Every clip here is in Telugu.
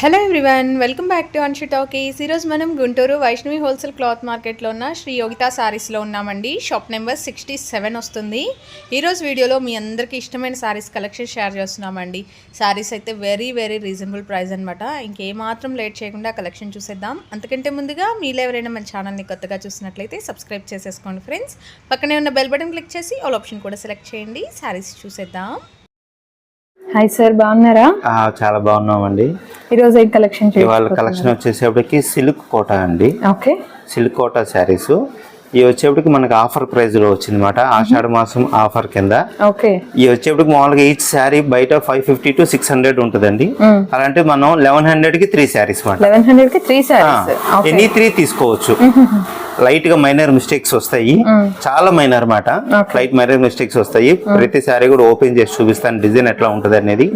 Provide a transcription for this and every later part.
Hello everyone welcome back to Anshu talkies ఈరోజు మనం గుంటూరు వైష్ణవి హోల్సేల్ క్లాత్ మార్కెట్లో ఉన్న శ్రీ యోగితా సారీస్లో ఉన్నామండి. షాప్ నెంబర్ సిక్స్టీ సెవెన్ వస్తుంది. ఈరోజు వీడియోలో మీ అందరికీ ఇష్టమైన సారీస్ కలెక్షన్ షేర్ చేస్తున్నామండి. సారీస్ అయితే వెరీ వెరీ రీజనబుల్ ప్రైస్ అనమాట ఇంకేమాత్రం లేట్ చేయకుండా కలెక్షన్ చూసేద్దాం. అంతకంటే ముందుగా మీలో ఎవరైనా మన ఛానల్ని కొత్తగా చూసినట్లయితే సబ్స్క్రైబ్ చేసేసుకోండి ఫ్రెండ్స్. పక్కనే ఉన్న బెల్ బటన్ క్లిక్ చేసి ఆల్ ఆప్షన్ కూడా సెలెక్ట్ చేయండి. సారీస్ చూసేద్దాం. హాయ్ సార్ బాగున్నారా? ఆ, చాలా బాగున్నామండి. ఈరోజు ఏం కలెక్షన్ ఇవాళ కలెక్షన్ వచ్చేసేపటికి సిల్క్ కోట అండి. Okay silk Kota sarees. ఇవి వచ్చేప్పటికి మనకి ఆఫర్ ప్రైస్లో వచ్చిందన్నమాట. ఆషాఢ మాసం ఆఫర్ కింద. ఓకే ఇవి వచ్చేప్పటికి మామూలుగా ఈచ్ శారీ బయట five fifty to six hundred ఉంటుందండి. అలాంటి మనం లెవెన్ హండ్రెడ్కి త్రీ శారీస్ ఎనీ త్రీ తీసుకోవచ్చు. లైట్గా మైనర్ మిస్టేక్స్ వస్తాయి. చాలా మైనర్ మాట. లైట్ మైనర్ మిస్టేక్స్ వస్తాయి. ప్రతి శారీ కూడా ఓపెన్ చేసి చూపిస్తాను డిజైన్ ఎట్లా ఉంటది అనేది.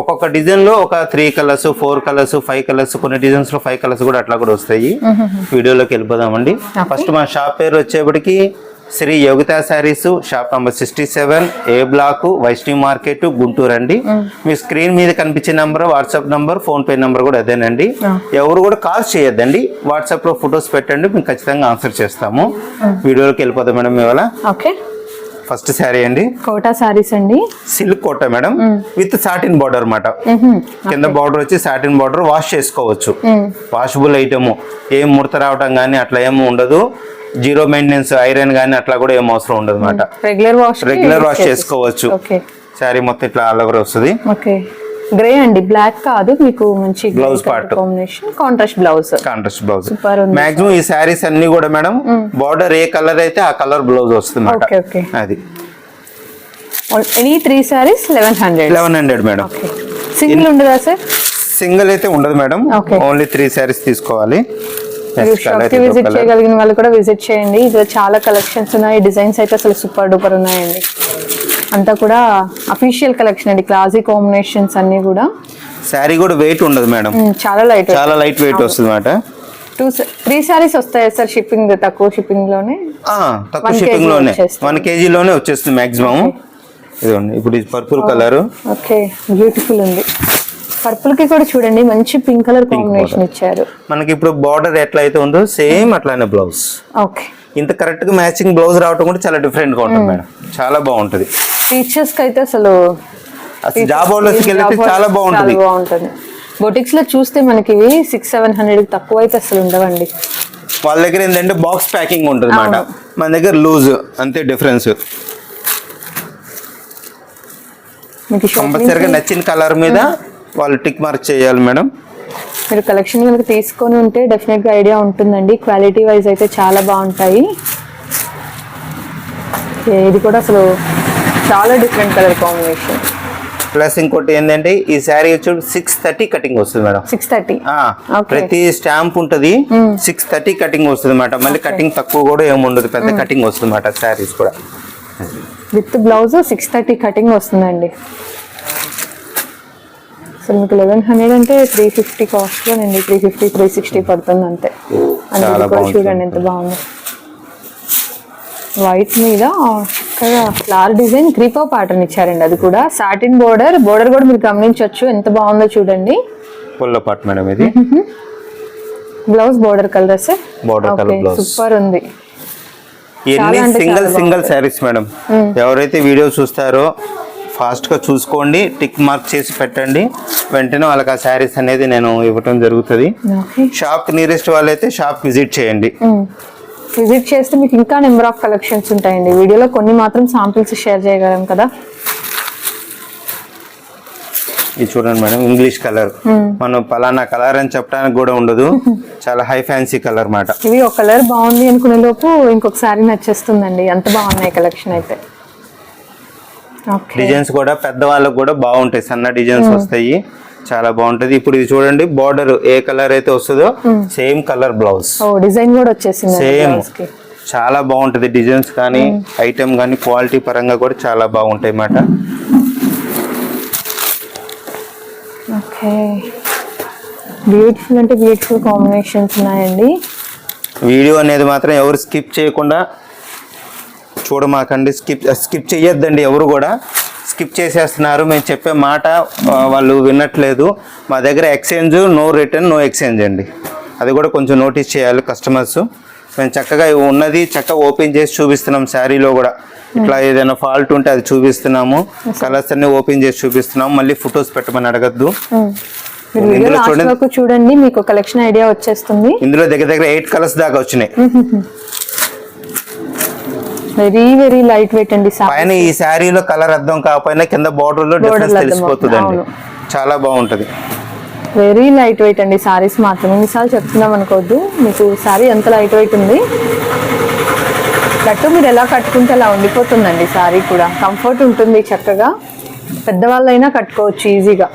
ఒక్కొక్క డిజైన్లో ఒక three colours four colours five colours కొన్ని డిజైన్స్లో ఫైవ్ కలర్స్ కూడా అట్లా కూడా వస్తాయి. వీడియోలోకి వెళ్ళిపోదామండి. ఫస్ట్ మా షాప్ పేరు వచ్చేప్పటికి Shri Yogita sarees shop number sixty seven A block Vaishnavi market Guntur అండి. మీ స్క్రీన్ మీద కనిపించే number WhatsApp number PhonePe number కూడా అదేనండి. ఎవరు కూడా కాల్ చేయొద్దండి. వాట్సాప్లో ఫొటోస్ పెట్టండి మేము ఖచ్చితంగా ఆన్సర్ చేస్తాము. వీడియోలోకి వెళ్ళిపోతాం మేడం ఇవాళ. ఓకే. ఫస్ట్ శారీ అండి. కోటా సారీస్ అండి. Silk Kota madam. With satin border అన్నమాట. కింద బార్డర్ వచ్చి సాటిన్ బార్డర్ వాష్ చేసుకోవచ్చు. వాషబుల్ ఐటమ్ ఏం ముడత రావటం కానీ అట్లా ఏమి ఉండదు. జీరో మెయింటెనెన్స్ ఐరన్ కానీ అట్లా కూడా ఏం అవసరం ఉండదు అనమాట రెగ్యులర్ వాష్ రెగ్యులర్ వాష్ చేసుకోవచ్చు. శారీ మొత్తం ఇట్లా ఆల్ ఓవర్ వస్తుంది. గ్రే అండి బ్లాక్ కాదు మీకు మంచి Blouse part. Combination contrast blouse contrast blouse. Maximum ఈ శారీస్ అన్ని కూడా మేడం బార్డర్ ఏ కలర్ అయితే ఆ కలర్ బ్లౌజ్ వస్తుంది Okay, okay. అది. Any three sarees eleven hundred eleven hundred madam okay single ఉండదా సార్ సింగిల్ అయితే ఉండదు మేడం. ఓన్లీ త్రీ శారీస్ తీసుకోవాలి. ఇదో విజిట్. చేయగలిగిన వాళ్ళు కూడా విజిట్ చేయండి. ఇందులో చాలా కలెక్షన్స్ ఉన్నాయి. డిజైన్స్ అయితే అసలు సూపర్ డూపర్ ఉన్నాయండి. అంతా కూడా అఫీషియల్ కలెక్షన్ అండి. క్లాసీ కాంబినేషన్స్ అన్ని కూడా. శారీ కూడా వెయిట్ ఉండదు మేడం. చాలా లైట్ చాలా లైట్ వెయిట్ వస్తుంది అనమాట టూ త్రీ సారీస్ వస్తాయి సార్ షిప్పింగ్ తక్కువ షిప్పింగ్లోనే? తక్కువ షిప్పింగ్లోనే. వన్ కేజీలోనే వచ్చేస్తుంది మాక్సిమం ఇదిగోండి ఇప్పుడు ఇది పర్పుల్ కలర్ ఓకే బ్యూటిఫుల్ ఉంది. పర్పుల్కి కూడా చూడండి మంచి పింక్ కలర్ కాంబినేషన్ ఇచ్చారు. మనకి ఇప్పుడు బార్డర్ ఎట్లా అయితే ఉందో సేమ్ అట్లానే బ్లౌజ్ ఓకే ఇంత కరెక్ట్గా మ్యాచింగ్ బ్లౌజ్ రావటం కూడా చాలా డిఫరెంట్గా ఉంటుంది మేడం. చాలా బాగుంటది. టీచర్స్కి అయితే అసలు జాబ్ హోల్డర్స్కి వెళ్తే చాలా బాగుంటుంది. బాగుంటుంది. బొటిక్స్లో చూస్తే మనకి ఇవి సిక్స్ సెవెన్ హండ్రెడ్ తక్కువ అయితే అసలు ఉండవండి. వాళ్ళ దగ్గర ఏంటంటే బాక్స్ ప్యాకింగ్ ఉంటుంది అవును. మన దగ్గర లూజ్ అంతే డిఫరెన్స్ కంపల్సరీగా నచ్చిన కలర్ మీద వాళ్ళు టిక్ మార్క్ చేయాలి మేడం. మీరు కలెక్షన్ కనుక తీసుకొని ఉంటే డెఫినెట్గా ఐడియా ఉంటుందండి. క్వాలిటీ వైజ్ అయితే చాలా బాగుంటాయి. ఇది కూడా అసలు చాలా డిఫరెంట్ కలర్ కాంబినేషన్ ప్లస్ ఇంకోటి ఏంటంటే ఈ శారీ వచ్చి సిక్స్ థర్టీ కటింగ్ వస్తుంది మేడం. Six thirty. ప్రతి స్టాంప్ ఉంటది సిక్స్ థర్టీ కటింగ్ వస్తుంది అనమాట మళ్ళీ కటింగ్ తక్కువ కూడా ఏమి ఉండదు పెద్ద కటింగ్ వస్తుంది అనమాట శారీస్ కూడా. With blouse six thirty cutting వస్తుందండి. అసలు మీకు లెవెన్ హండ్రెడ్ అంటే త్రీ ఫిఫ్టీ కాస్ట్ అండి. త్రీ ఫిఫ్టీ త్రీ సిక్స్టీ పడుతుంది అంతే. అందులో కూడా. చూడండి ఎంత బాగుందో. వైట్ మీద చక్కగా ఫ్లవర్ డిజైన్ క్రీపో ప్యాటర్న్ ఇచ్చారండి. అది కూడా సాటిన్ బోర్డర్ బోర్డర్ కూడా మీరు గమనించవచ్చు. ఎంత బాగుందో చూడండి. పుల్ల పాట్ మేడం ఇది. Blouse border colour sir blouse. Super ఉంది. అంటే సింగిల్ సింగిల్ శారీస్ మేడం. ఎవరైతే వీడియో చూస్తారో ఫాస్ట్గా చూసుకోండి టిక్ మార్క్ చేసి పెట్టండి. వెంటనే వాళ్ళకి ఆ శారీస్ అనేది నేను ఇవ్వటం జరుగుతుంది. షాప్ నియరెస్ట్ వాళ్ళైతే షాప్ విజిట్ చేయండి. విజిట్ చేస్తే మీకు ఇంకా నెంబర్ ఆఫ్ కలెక్షన్స్ ఉంటాయండి. వీడియోలో కొన్ని మాత్రం సాంపిల్స్ షేర్ చేయగలం కదా? ఇది చూడండి మేడం ఇంగ్లీష్ కలర్. మనం పలానా కలర్ అని చెప్పడానికి కూడా ఉండదు. చాలా హై ఫ్యాన్సీ కలర్ మాట. ఇవి ఒక కలర్ బాగుంది అనుకునే లోపు ఇంకొక సారీ నచ్చేస్తుందండి. అంత బాగున్నాయి కలెక్షన్ అయితే. డిజైన్స్ కూడా పెద్ద వాళ్ళకి కూడా బాగుంటాయి. సన్న డిజైన్స్ వస్తాయి. చాలా బాగుంటది. ఇప్పుడు ఇది చూడండి బార్డర్ ఏ కలర్ అయితే వస్తుందో సేమ్ కలర్ బ్లౌజ్ డిజైన్ కూడా వచ్చేసింది సేమ్ చాలా బాగుంటది డిజైన్స్ కానీ ఐటమ్ కానీ క్వాలిటీ పరంగా కూడా చాలా బాగుంటాయి అన్నమాట. ఓకే బ్యూటిఫుల్ అంటే బ్యూటిఫుల్ కాంబినేషన్స్ ఉన్నాయండి. వీడియో అనేది మాత్రం ఎవరు స్కిప్ చేయకుండా చూడమాకండి. స్కిప్ స్కిప్ చేయొద్దండి ఎవరు కూడా. స్కిప్ చేసేస్తున్నారు. మేము చెప్పే మాట వాళ్ళు వినట్లేదు. మా దగ్గర exchange no return no exchange అండి. అది కూడా కొంచెం నోటీస్ చేయాలి కస్టమర్స్. మేము చక్కగా ఉన్నది చక్కగా ఓపెన్ చేసి చూపిస్తున్నాం శారీలో కూడా. ఇట్లా ఏదైనా ఫాల్ట్ ఉంటే అది చూపిస్తున్నాము. కలర్స్ అన్ని ఓపెన్ చేసి చూపిస్తున్నాము. మళ్ళీ ఫొటోస్ పెట్టమని అడగద్దు. చూడండి. మీకు కలెక్షన్ ఐడియా వచ్చేస్తుంది. ఇందులో దగ్గర దగ్గర ఎయిట్ కలర్స్ దాకా వచ్చినాయి. వెరీ వెరీ లైట్ వెయిట్ అండి పైన ఈ శారీలో కలర్ అర్థం కాకపోయినా కింద బార్డర్లో డిఫరెన్స్ తెలిసిపోతుందండి. అవును. చాలా బాగుంటది. వెరీ లైట్ వెయిట్ అండి సారీస్ మాత్రం ఎన్నిసార్లు చెప్తున్నాం అనుకోవద్దు. మీకు సారీ ఎంత లైట్ వెయిట్ ఉంది? కట్టు మీరు ఎలా కట్టుకుంటే అలా ఉండిపోతుందండి సారీ కూడా. కంఫర్ట్ ఉంటుంది చక్కగా. పెద్దవాళ్ళైనా కట్టుకోవచ్చు ఈజీగా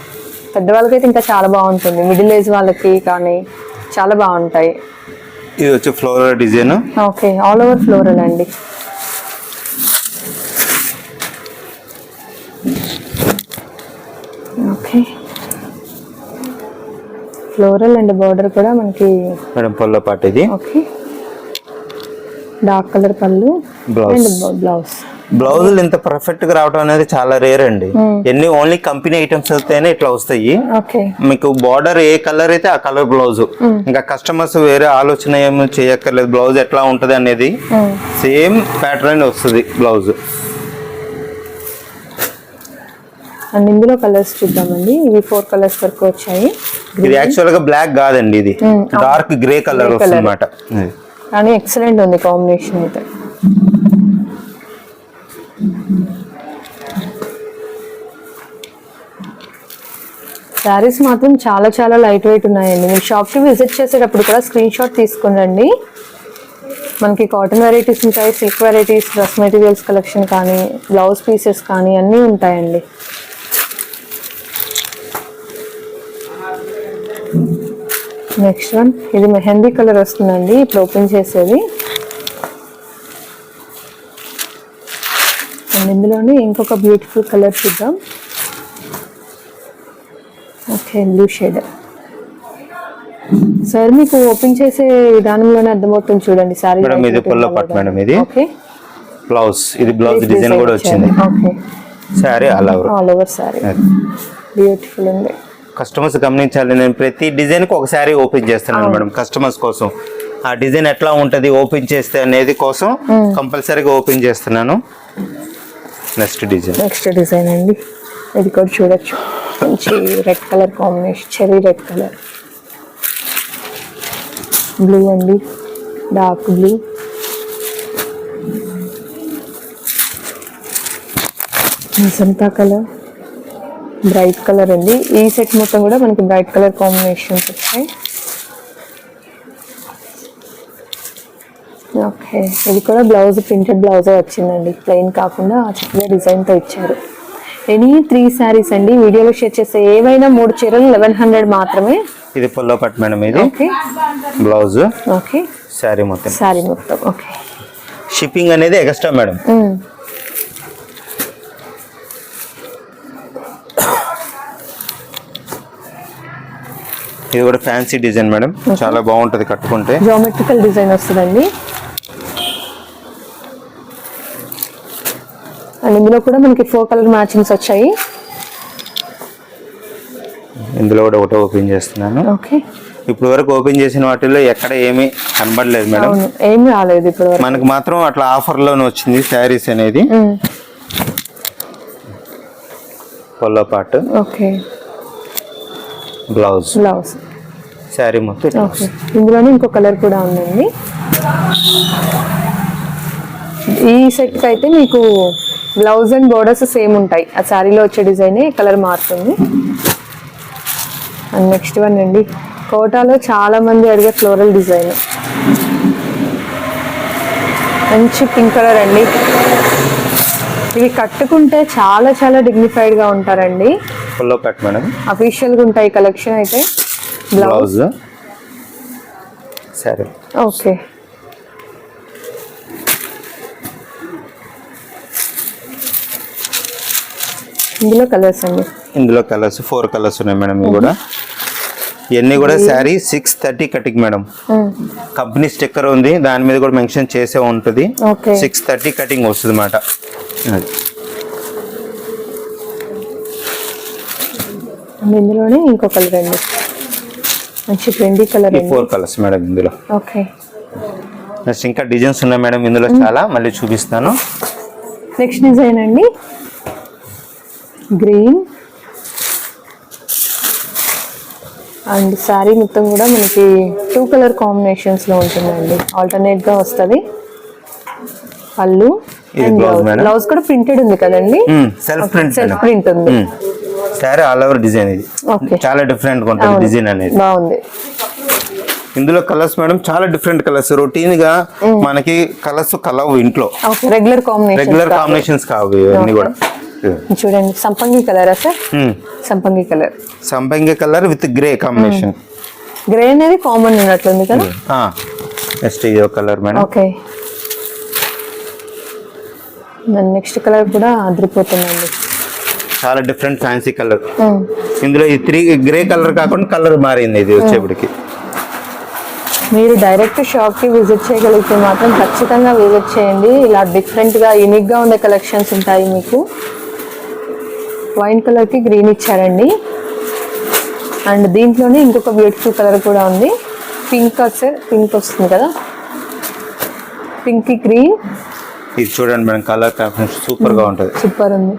పెద్దవాళ్ళకైతే ఇంకా చాలా బాగుంటుంది. మిడిల్ ఏజ్ వాళ్ళకి కానీ చాలా బాగుంటాయి. ఇది వచ్చి floral design okay all over floral అండి. ఫ్లోరల్ అండ్ బార్డర్ కూడా మనకి మేడం పొల్ల పాట ఇది ఓకే. డార్క్ కలర్ పళ్ళు. And blouse. బ్లౌజులు ఇంత పర్ఫెక్ట్గా రావడం అనేది చాలా రేర్ అండి. ఎన్ని ఓన్లీ కంపెనీ ఐటమ్స్ అయితేనే ఇట్లా వస్తాయి. ఓకే. మీకు బార్డర్ ఏ కలర్ అయితే ఆ కలర్ బ్లౌజ్. ఇంకా కస్టమర్స్ వేరే ఆలోచన ఏమి చేయక్కర్లేదు. బ్లౌజ్ ఎట్లా ఉంటది అనేది సేమ్ ప్యాటర్న్ వస్తుంది బ్లౌజ్. అండ్ ఇందులో కలర్స్ చూద్దామండి. ఇవి ఫోర్ కలర్స్ వరకు వచ్చాయి. ఇది యాక్చువల్గా బ్లాక్ కాదండి ఇది. Dark grey colour. అనమాట కానీ ఎక్సలెంట్ ఉంది కాంబినేషన్ అయితే. శారీస్ మాత్రం చాలా చాలా లైట్ వెయిట్ ఉన్నాయండి. మీరు షాప్కి విజిట్ చేసేటప్పుడు కూడా స్క్రీన్ షాట్ తీసుకుని మనకి కాటన్ వెరైటీస్ ఉంటాయి silk varieties dress materials collection కానీ బ్లౌజ్ పీసెస్ కానీ అన్నీ ఉంటాయండి. నెక్స్ట్ వన్ ఇది మెహందీ కలర్ వస్తుందండి. ఇప్పుడు ఓపెన్ చేసేది. అండ్ ఇందులోనే ఇంకొక బ్యూటిఫుల్ కలర్ చూద్దాం. ఓకే బ్లూ షేడ్ సార్ మీకు ఓపెన్ చేసే విధానంలోనే అర్థమవుతుంది చూడండి. సారీ మేడం ఇది పుల్ల పట్టు మేడం ఇది ఓకే బ్లౌజ్ ఇది బ్లౌజ్ డిజైన్ కూడా వచ్చింది. ఓకే సారీ అలా ఆల్ ఓవర్ సారీ బ్యూటిఫుల్ ఉంది. కస్టమర్స్ గమనించాలి. నేను ప్రతి డిజైన్కి ఒక శారీ ఓపెన్ చేస్తున్నాను మేడం కస్టమర్స్ కోసం. ఆ డిజైన్ ఎట్లా ఉంటది ఓపెన్ చేస్తే అనేది కోసం కంపల్సరీగా ఓపెన్ చేస్తున్నాను. నెక్స్ట్ డిజైన్ నెక్స్ట్ డిజైన్ అండి. ఇది కూడా చూడొచ్చు. మంచి red colour combination cherry red colour blue అండి. డార్క్ బ్లూ సంతా కలర్ బ్రైట్ కలర్ అండి. ఈ సెట్ మొత్తం కూడా మనకి బ్రైట్ కలర్ కాంబినేషన్స్ వచ్చాయి. ఓకే. ఇది కూడా బ్లౌజ్ ప్రింటెడ్ బ్లౌజే వచ్చిందండి. ప్లెయిన్ కాకుండా చక్కగా డిజైన్తో ఇచ్చారు. ఎనీ త్రీ శారీస్ అండి. వీడియోలో షేర్ చేసే ఏవైనా మూడు చీరలు లెవెన్ హండ్రెడ్ మాత్రమే. ఇది పొల్లో పట్టు మేడం ఇది. ఓకే. బ్లౌజ్. ఓకే. శారీ మొత్తం. శారీ మొత్తం. ఓకే. షిప్పింగ్ అనేది ఎక్స్ట్రా మేడం. ఇది కూడా ఫ్యాన్సీ డిజైన్ మేడం చాలా బాగుంటది కట్టుకుంటే. జామెట్రికల్ డిజైన్ వస్తుందండి. అండ్ ఇందులో కూడా మనకి ఫోర్ కలర్ మ్యాచింగ్స్ వచ్చాయి. ఇందులో కూడా ఒకటి ఓపెన్ చేస్తున్నాను. ఓకే. ఇప్పుడు వరకు ఓపెన్ చేసిన వాటిల్లో ఎక్కడ ఏమీ కనబడలేదు మేడం అవును ఏం రాలేదు ఇప్పుడు మనకు మాత్రం అట్లా ఆఫర్లోనే వచ్చింది శారీస్ అనేది. పొల్లో పాటు ఓకే. బ్లౌజ్ బ్లౌజ్ శారీ మొత్తం ఇందులోనే ఇంకో కలర్ కూడా ఉందండి. ఈ సెట్కి అయితే మీకు బ్లౌజ్ అండ్ బోర్డర్స్ సేమ్ ఉంటాయి. ఆ శారీలో వచ్చే డిజైన్ కలర్ మారుతుంది. అండ్ నెక్స్ట్ వన్ అండి. కోటాలో చాలా మంది అడిగే ఫ్లోరల్ డిజైన్. మంచి పింక్ కలర్ అండి. ఇవి కట్టుకుంటే చాలా చాలా డిగ్నిఫైడ్గా ఉంటారండి. మేడం. అఫీషియల్గా ఉంటాయి కలెక్షన్ అయితే. బ్లౌజ్? Saree okay. ఇందులో కలర్స్ అండి. ఇందులో కలర్స్ ఫోర్ కలర్స్ ఉన్నాయి మేడం ఇవి కూడా. ఇవన్నీ కూడా saree six thirty cutting madam. Company sticker ఉంది దాని మీద కూడా మెన్షన్ చేసే ఉంటుంది. ఓకే. సిక్స్ థర్టీ కటింగ్ వస్తుంది అన్నమాట ఇందులోనే ఇంకో కలర్ అండి. మంచి trendy colour four colours madam ఇందులో. ఓకే నెక్స్ట్ ఇంకా డిజైన్స్ ఉన్నాయి మేడం ఇందులో చాలా మళ్ళీ చూపిస్తాను. నెక్స్ట్ డిజైన్ అండి. గ్రీన్ అండ్ శారీ మొత్తం కూడా మనకి టూ కలర్ కాంబినేషన్స్లో ఉంటుందండి. ఆల్టర్నేట్గా వస్తుంది. పళ్ళు. బ్లౌజ్ కూడా ప్రింటెడ్ ఉంది కదండి? సెల్ఫ్ ప్రింట్ సెల్ఫ్ ప్రింట్ ఉంది. సారీ ఆల్ ఓవర్ డిజైన్ ఇది. చాలా డిఫరెంట్గా ఉంటుంది. డిజైన్ అనేది. బాగుంది. ఇందులో కలర్స్ మేడం చాలా డిఫరెంట్ కలర్స్. రొటీన్గా మనకి కలర్స్ కలవు ఇంట్లో. రెగ్యులర్ కాంబినేషన్ రెగ్యులర్ కాంబినేషన్స్ కావు ఇవన్నీ కూడా. చూడండి సంపంగి కలరా సార్. సంపంగి కలర్ సంపంగి colour with grey combination grey అనేది కామన్ ఉన్నట్లుంది కదా? నెక్స్ట్ ఇది colour madam. Okay. Next colour కూడా అదిరిపోతుందండి. చాలా డిఫరెంట్ ఫ్యాన్సీ కలర్. ఇందులో ఈ త్రీ గ్రే కలర్ కాకుండా కలర్ మారింది ఇది వచ్చేప్పటికి. మీరు డైరెక్ట్ షాప్కి విజిట్ చేయగలిగితే మాత్రం ఖచ్చితంగా విజిట్ చేయండి. ఇలా డిఫరెంట్గా యూనిక్గా ఉండే కలెక్షన్స్ ఉంటాయి మీకు. వైన్ కలర్కి గ్రీన్ ఇచ్చారండి. అండ్ దీంట్లోనే ఇంకొక బ్యూటిఫుల్ కలర్ కూడా ఉంది. పింక్ సార్ పింక్ వస్తుంది కదా? పింక్ గ్రీన్ ఇది చూడండి మేడం కలర్ కాంబినేషన్ సూపర్గా ఉంటుంది. సూపర్ ఉంది.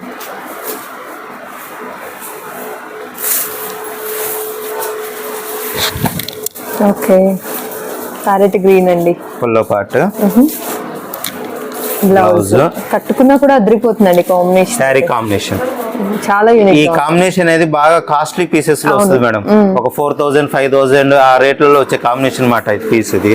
ఓకే. ప్యారెట్ గ్రీన్ అండి. Full part blouse. కట్టుకున్నా కూడా అదిరిపోతుందండి కాంబినేషన్. శారీ కాంబినేషన్. చాలా ఈ యూనిక్ కాంబినేషన్ అనేది బాగా కాస్ట్లీ పీసెస్లో వస్తుంది మేడం. ఒక ఫోర్ థౌసండ్ ఫైవ్ థౌసండ్ ఆ రేట్లలో వచ్చే కాంబినేషన్ మాట పీస్ ఇది.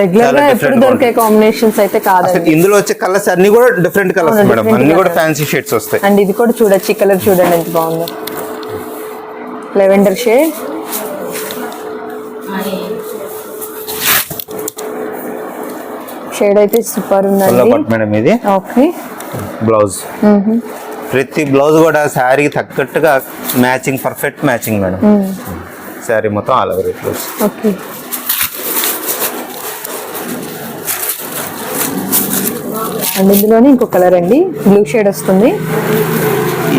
రెగ్యులర్గా ఎప్పుడు దొరికే కాంబినేషన్స్ అయితే కాదండి. ఇందులో వచ్చే కలర్స్ అన్ని కూడా డిఫరెంట్ కలర్స్ మేడం. అన్ని కూడా. ఫ్యాన్సీ షేడ్స్ వస్తాయి. అండ్ ఇది కూడా చూడొచ్చు ఈ కలర్ చూడండి ఎంత బాగుందో. లెవెండర్ షేడ్ షేడ్ అయితే సూపర్ ఉందండి. పార్ట్ మేడం ఇది. ఓకే బ్లౌజ్ ప్రతి బ్లౌజ్ కూడా శారీకి తగ్గట్టుగా matching perfect matching madam. Saree మొత్తం ఆల్ ఓవర్ ఇట్లా ఓకే అండ్ ఇందులోనే ఇంకో కలర్ అండి. బ్లూ షేడ్ వస్తుంది.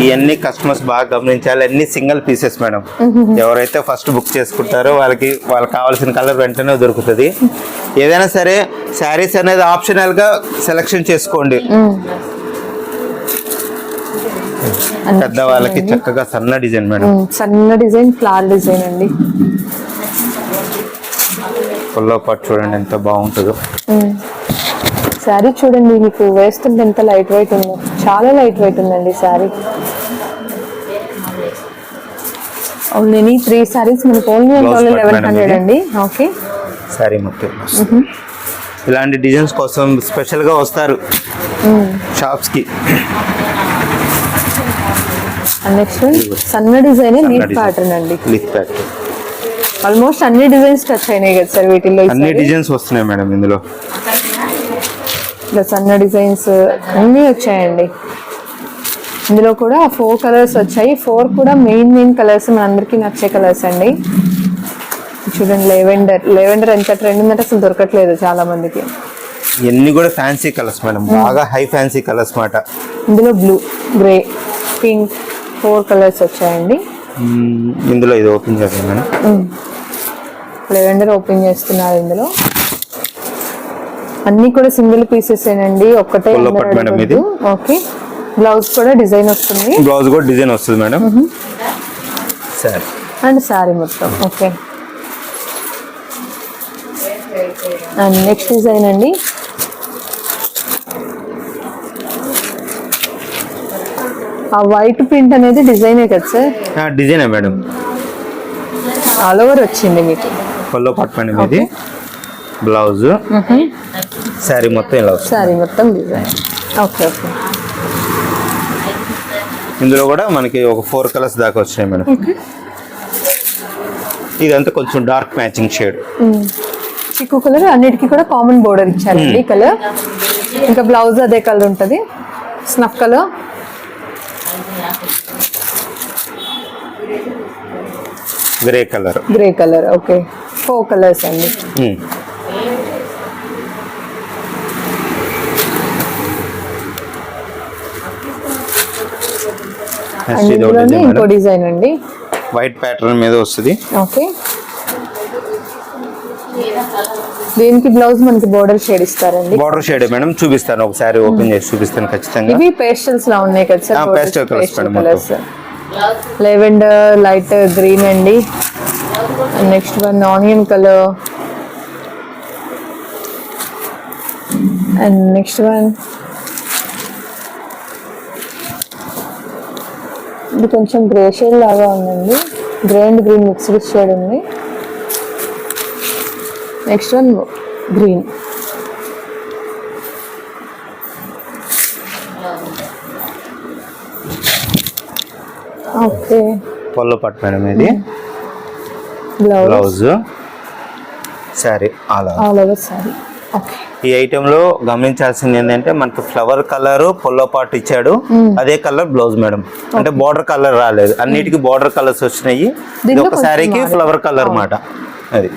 ఇవన్నీ కస్టమర్స్ బాగా గమనించాలి. అన్ని సింగిల్ పీసెస్ మేడం ఎవరైతే ఫస్ట్ బుక్ చేసుకుంటారో వాళ్ళకి వాళ్ళకి కావాల్సిన కలర్ వెంటనే దొరుకుతుంది. ఏదైనా సరే శారీస్ అనేది ఆప్షనల్గా సెలెక్షన్ చేసుకోండి. అన్ని పెద్ద వాళ్ళకి చక్కగా సన్న డిజైన్ మేడం సన్న డిజైన్ ఫ్లవర్ డిజైన్ అండి. ఫుల్లో పాటు చూడండి ఎంత బాగుంటుందో. శారీ చూడండి మీకు వేస్తుంటే ఎంత లైట్ వెయిట్ ఉందో. చాలా లైట్ వెయిట్ ఉందండి శారీ ఓన్లీ త్రీ శారీస్ మనకు ఓన్లీ లెవెన్ హండ్రెడ్. అండి. ఓకే శారీ మొత్తం. ఇలాంటి డిజైన్స్ కోసం స్పెషల్గా వస్తారు. షాప్స్కి. నెక్స్ట్ సన్న డిజైన్ లీఫ్. ప్యాటర్న్ అండి. లిఫ్ట్ ప్యాక్ ఆల్మోస్ట్ అన్ని డిజైన్స్ టచ్ అయినాయి కదా సార్ వీటిల్లో అన్ని. డిజైన్స్ వస్తున్నాయి మేడం ఇందులో. ఇట్లా సన్న డిజైన్స్ అన్నీ వచ్చాయండి. ఇందులో కూడా ఫోర్ కలర్స్ వచ్చాయి. ఫోర్ కూడా మెయిన్ మెయిన్ కలర్స్ మనందరికీ నచ్చే కలర్స్ అండి. చూడండి లెవెండర్ లెవెండర్ ఎంత ట్రెండ్ ఉందంటే అసలు దొరకట్లేదు చాలా మందికి ఇవన్నీ కూడా ఫ్యాన్సీ కలర్స్ మేడం. బాగా హై ఫ్యాన్సీ కలర్స్ మాట. ఇందులో blue grey pink four colours వచ్చాయండి. మ్మ్, ఇందులో ఇది ఓపెన్ చేద్దాం మేడం. లెవెండర్ ఓపెన్ చేస్తున్నారు ఇందులో. అన్ని కూడా సింగిల్ పీసెస్ ఏనండి. ఒక్కటే. ఓకే బ్లౌజ్ కూడా డిజైన్ వస్తుంది. బ్లౌజ్ కూడా డిజైన్ వస్తుంది మేడం. సరే. అండ్ శారీ మొత్తం ఓకే. అండ్ నెక్స్ట్ డిజైన్ అండి. ఆ వైట్ ప్రింట్ అనేది డిజైనే కదా సార్? డిజైనే మేడం. ఆల్ ఓవర్ వచ్చింది మీకు. పల్లో పట్టు మేడం ఇది బ్లౌజ్. శారీ మొత్తం ఇలా వస్తుంది. శారీ మొత్తం డిజైన్. Okay okay. ఇందులో కూడా మనకి ఒక ఫోర్ కలర్స్ దాకా వచ్చినాయి మేడం. ఇదంతా కొంచెం డార్క్ మ్యాచింగ్ షేడ్. చిక్కు కలర్ అన్నిటికీ కూడా కామన్ బోర్డర్ ఇచ్చారండి కలర్. ఇంకా బ్లౌజ్ అదే కలర్ ఉంటుంది. Snuff colour. Grey colour. Grey colour okay. Four colours అండి అండ్ ఇది ఒకటి ఇందులోనే డిజైన్ ఇంకో డిజైన్ అండి. వైట్ ప్యాటర్న్ మీద వస్తుంది. ఓకే. దీనికి బ్లౌజ్ మనకి బోర్డర్ షేడ్ ఇస్తారండి. Border shade madam? చూపిస్తాను ఒకసారి ఓపెన్ చేసి చూపిస్తాను ఖచ్చితంగా. ఇవి పేస్టల్స్ లా ఉన్నాయి కదా sir pastel colours madam colours lavender light green అండి. Next one onion colour and next one ఇది కొంచెం గ్రే షేడ్ లాగా ఉందండి. Grey and green mixed shade ఉంది. నెక్స్ట్ వన్ గ్రీన్ ఓకే పొల్ల పట్టు మేడం ఇది. బ్లౌజ్ శారీ అలా ఆల్ ఓవర్ సారీ ఓకే ఈ ఐటెం లో గమనించాల్సింది ఏంటంటే మనకి ఫ్లవర్ కలర్ పొల్లో పాటు ఇచ్చాడు. అదే కలర్ బ్లౌజ్ మేడం అంటే బార్డర్ కలర్ రాలేదు. అన్నిటికీ బార్డర్ కలర్స్ వచ్చినాయి. ఇది ఒక శారీకి. ఫ్లవర్ కలర్ మాట. అది.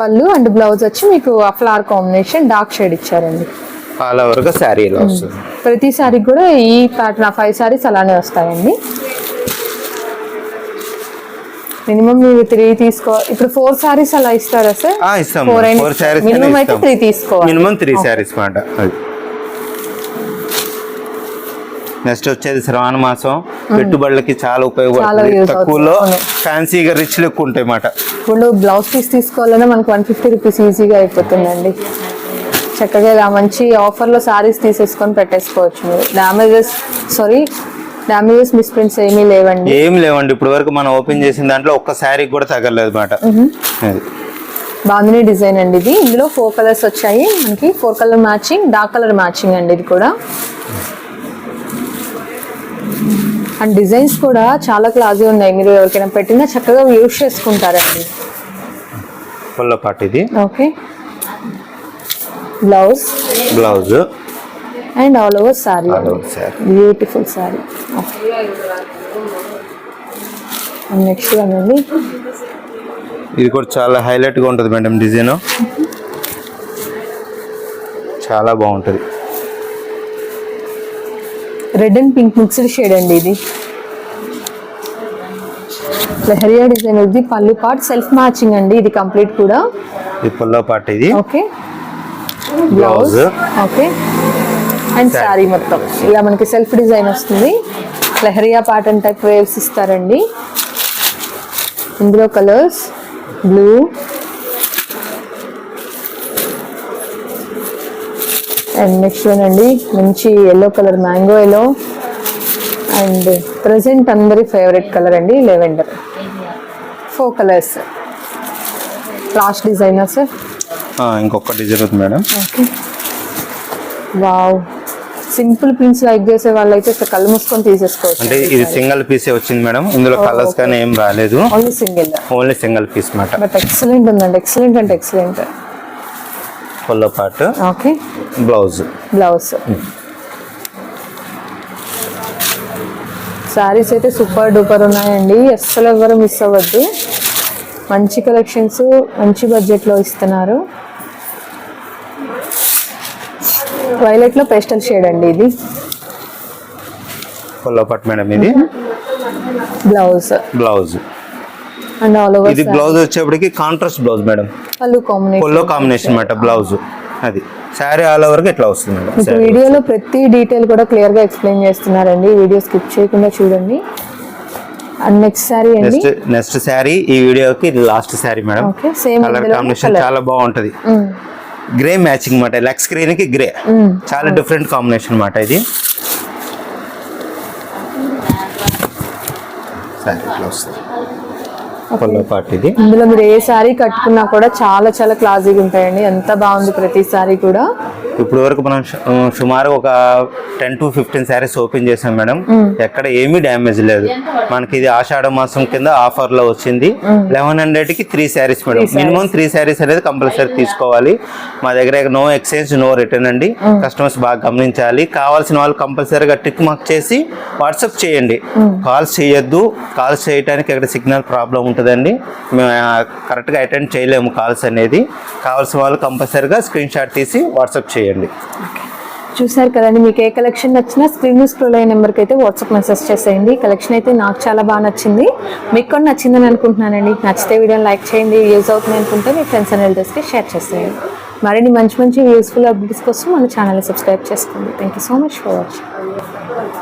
పళ్ళు అండ్ బ్లౌజ్ వచ్చి మీకు ఆ ఫ్లవర్ కాంబినేషన్ డార్క్ షేడ్ ఇచ్చారండి. ఆల్ ఓవర్గా శారీ ఇలా వస్తుంది ప్రతి సారీకి కూడా ఈ ప్యాటర్న్ ఫైవ్ సారీస్ అలానే వస్తాయండి. మినిమం మీరు త్రీ తీసుకో ఇప్పుడు ఫోర్ సారీస్ అలా ఇస్తారా సార్? ఇస్తాం. ఫోర్ శారీస్ మినిమం అయితే త్రీ తీసుకోవాలి. మినిమం త్రీ శారీస్ మాట నెక్స్ట్ వచ్చేది శ్రావణ మాసం. పెట్టుబడులకి చాలా ఉపయోగపడుతుంది. తక్కువలో. ఫ్యాన్సీగా రిచ్లు ఎక్కువ ఉంటాయి మాట. ఇప్పుడు బ్లౌజ్ పీస్ తీసుకోవాలన్నా మనకు వన్ ఫిఫ్టీ రూపీస్ ఈజీగా అయిపోతుందండి. చక్కగా ఇలా మంచి ఆఫర్లో సారీస్ తీసేసుకొని పెట్టేసుకోవచ్చు మీరు. డ్యామేజెస్ సారీ డ్యామేజెస్ మిస్ప్రింట్స్ ఏమీ లేవండి. ఏం లేవండి ఇప్పుడు వరకు మనం ఓపెన్ చేసిన దాంట్లో ఒక్క శారీ కూడా తగలేదు మాట అది. బాందిని డిజైన్ అండి ఇది. ఇందులో ఫోర్ కలర్స్ వచ్చాయి. మనకి four colour matching dark colour matching అండి ఇది కూడా. అండ్ డిజైన్స్ కూడా చాలా క్లాజీ ఉన్నాయి. మీరు ఎవరికైనా పెట్టినా చక్కగా యూస్ చేసుకుంటారండి. పాటు ఇది. Okay blouse blouse and all over sari beautiful sari next అండి ఇది కూడా చాలా హైలైట్గా ఉంటుంది మేడం డిజైన్ చాలా బాగుంటుంది. Red and pink mixed shade అండి ఇది. లెహరియా డిజైన్ ఇది పళ్ళు పార్ట్ సెల్ఫ్ మ్యాచింగ్ అండి. ఇది కంప్లీట్ కూడా. ఇది పుల్ల పాటు ఇది. Okay blouse okay and. Sari మొత్తం. ఇలా మనకి సెల్ఫ్ డిజైన్ వస్తుంది. లెహరియా ప్యాటర్న్ టైప్ వేవ్స్ ఇస్తారండి. ఇందులో colours blue and next one అండి. మంచి yellow colour mango yellow and present అందరి ఫేవరెట్ కలర్ అండి lavender four colours last designer sir ఇంకొక డిజైన్ ఉంది madam. Okay wow simple prints like చేసే వాళ్ళైతే అసలు కళ్ళు మూసుకొని తీసేసుకోవచ్చు. అంటే ఇది సింగిల్ పీసే వచ్చింది మేడం. ఇందులో కలర్స్ కానీ ఏం రాలేదు. Only single only single piece మాట. బట్ ఎక్సలెంట్ ఉందండి. ఎక్సలెంట్ అంటే ఎక్సలెంట్ పుల్ల పాటు ఓకే బ్లౌజ్ బ్లౌజ్ శారీస్ అయితే సూపర్ డూపర్ ఉన్నాయండి. అస్సలు ఎవరు మిస్ అవ్వద్దు. మంచి కలెక్షన్స్ మంచి బడ్జెట్లో ఇస్తున్నారు. వైలెట్లో పేస్టల్ షేడ్ అండి ఇది. పుల్ల పాటు మేడం ఇది. Blouse blouse and all over ఇది బ్లౌజ్ వచ్చేప్పటికి కాంట్రాస్ట్ బ్లౌజ్ మేడం. పళ్ళు కాంబినేషన్ పొల్లో కాంబినేషన్ అనమాట బ్లౌజ్ అది. శారీ ఆల్ ఓవర్గా ఇట్లా వస్తుంది మేడం శారీ. వీడియోలో ప్రతి డీటెయిల్ కూడా క్లియర్గా ఎక్స్ప్లెయిన్ చేస్తున్నారండి. వీడియో స్కిప్ చేయకుండా చూడండి. అండ్ నెక్స్ట్ సారీ అండి. నెక్స్ట్ శారీ ఈ వీడియోకి last sari madam. Okay same colour combination చాలా బాగుంటది. గ్రే మ్యాచింగ్ మాట లెగ్ స్క్రీన్కి గ్రే చాలా డిఫరెంట్ కాంబినేషన్ మాట ఇది. వస్తుంది పొల్ల పాటు ఇది ఇందులో మీరు ఏ సారీ కట్టుకున్నా కూడా చాలా చాలా క్లాసీగా ఉంటాయండి. ఎంత బాగుంది ప్రతి సారీ కూడా. ఇప్పుడు వరకు మనం సుమారు ఒక ten to fifteen saris open చేసాం మేడం. ఎక్కడ ఏమీ డ్యామేజ్ లేదు. మనకి ఇది ఆషాఢ మాసం కింద ఆఫర్లో వచ్చింది లెవెన్ హండ్రెడ్కి three saris madam minimum three saris అనేది కంపల్సరీ తీసుకోవాలి. మా దగ్గర నో ఎక్స్చేంజ్ నో రిటర్న్ అండి. కస్టమర్స్ బాగా గమనించాలి. కావాల్సిన వాళ్ళు కంపల్సరీగా టిక్ మార్క్ చేసి వాట్సాప్ చేయండి. కాల్స్ చేయొద్దు. కాల్స్ చేయడానికి ఇక్కడ సిగ్నల్ ప్రాబ్లం ఉంటుందండి. మేము కరెక్ట్గా అటెండ్ చేయలేము కాల్స్ అనేది. కావాల్సిన వాళ్ళు కంపల్సరీగా స్క్రీన్ షాట్ తీసి వాట్సాప్ చేయండి. చూసారు కదండి మీకు ఏ కలెక్షన్ నచ్చినా స్క్రీన్ స్క్రోల్ అయ్యే నెంబర్కి అయితే వాట్సాప్ మెసేజ్ చేసేయండి. కలెక్షన్ అయితే నాకు చాలా బాగా నచ్చింది. మీకు కూడా నచ్చిందని అనుకుంటున్నానండి. నచ్చితే వీడియోని లైక్ చేయండి. యూజ్ అవుతుంది అనుకుంటే మీ ఫ్రెండ్స్ అండ్ రిలేటివ్స్కి షేర్ చేసేయండి. మరిన్ని మంచి మంచి యూస్ఫుల్ అప్డేట్స్ కోసం మన ఛానల్ని సబ్స్క్రైబ్ చేసుకోండి. Thank you so much for watching